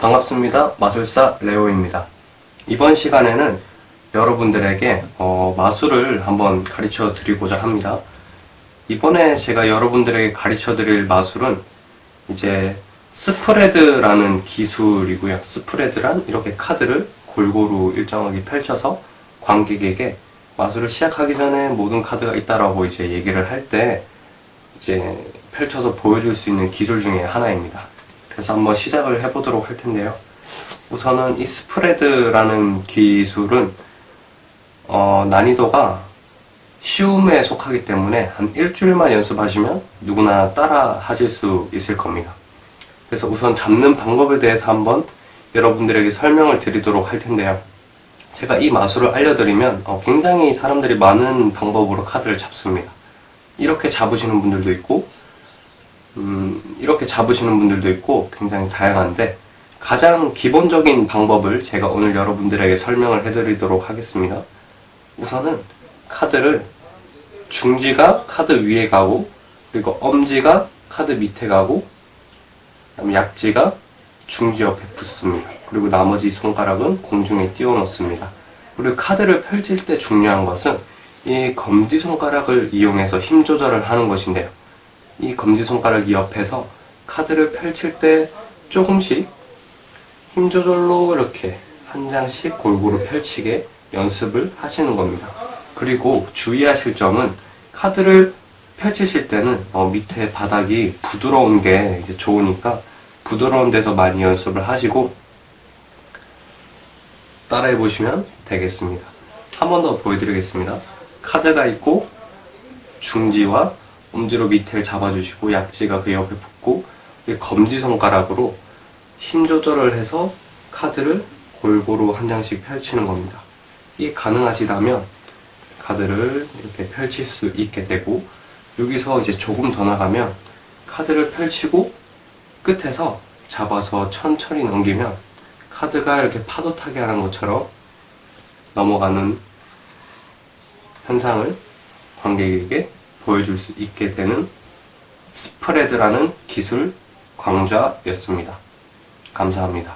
반갑습니다. 마술사 레오입니다. 이번 시간에는 여러분들에게 어, 마술을 한번 가르쳐 드리고자 합니다. 이번에 제가 여러분들에게 가르쳐 드릴 마술은 이제 스프레드라는 기술이고요. 스프레드란 이렇게 카드를 골고루 일정하게 펼쳐서 관객에게 마술을 시작하기 전에 모든 카드가 있다라고 이제 얘기를 할 때 이제 펼쳐서 보여줄 수 있는 기술 중에 하나입니다. 그래서 한번 시작을 해보도록 할 텐데요. 우선은 이 스프레드라는 기술은 어, 난이도가 쉬움에 속하기 때문에 한 일주일만 연습하시면 누구나 따라 하실 수 있을 겁니다. 그래서 우선 잡는 방법에 대해서 한번 여러분들에게 설명을 드리도록 할 텐데요. 제가 이 마술을 알려드리면 어, 굉장히 사람들이 많은 방법으로 카드를 잡습니다. 이렇게 잡으시는 분들도 있고, 음, 이렇게 잡으시는 분들도 있고 굉장히 다양한데 가장 기본적인 방법을 제가 오늘 여러분들에게 설명을 해드리도록 하겠습니다. 우선은 카드를 중지가 카드 위에 가고 그리고 엄지가 카드 밑에 가고 그다음에 약지가 중지 옆에 붙습니다. 그리고 나머지 손가락은 공중에 띄워 놓습니다. 그리고 카드를 펼칠 때 중요한 것은 이 검지 손가락을 이용해서 힘 조절을 하는 것인데요. 이 검지 손가락이 옆에서 카드를 펼칠 때 조금씩 힘 조절로 이렇게 한 장씩 골고루 펼치게 연습을 하시는 겁니다. 그리고 주의하실 점은 카드를 펼치실 때는 어, 밑에 바닥이 부드러운 게 좋으니까 부드러운 데서 많이 연습을 하시고 따라해 보시면 되겠습니다. 한 번 더 보여드리겠습니다. 카드가 있고 중지와 엄지로 밑에를 잡아주시고 약지가 그 옆에 붙고 이 검지 손가락으로 힘 조절을 해서 카드를 골고루 한 장씩 펼치는 겁니다. 이게 가능하시다면 카드를 이렇게 펼칠 수 있게 되고 여기서 이제 조금 더 나가면 카드를 펼치고 끝에서 잡아서 천천히 넘기면 카드가 이렇게 파도 타게 하는 것처럼 넘어가는 현상을 관객에게 보여줄 수 있게 되는 스프레드라는 기술 강좌였습니다. 감사합니다.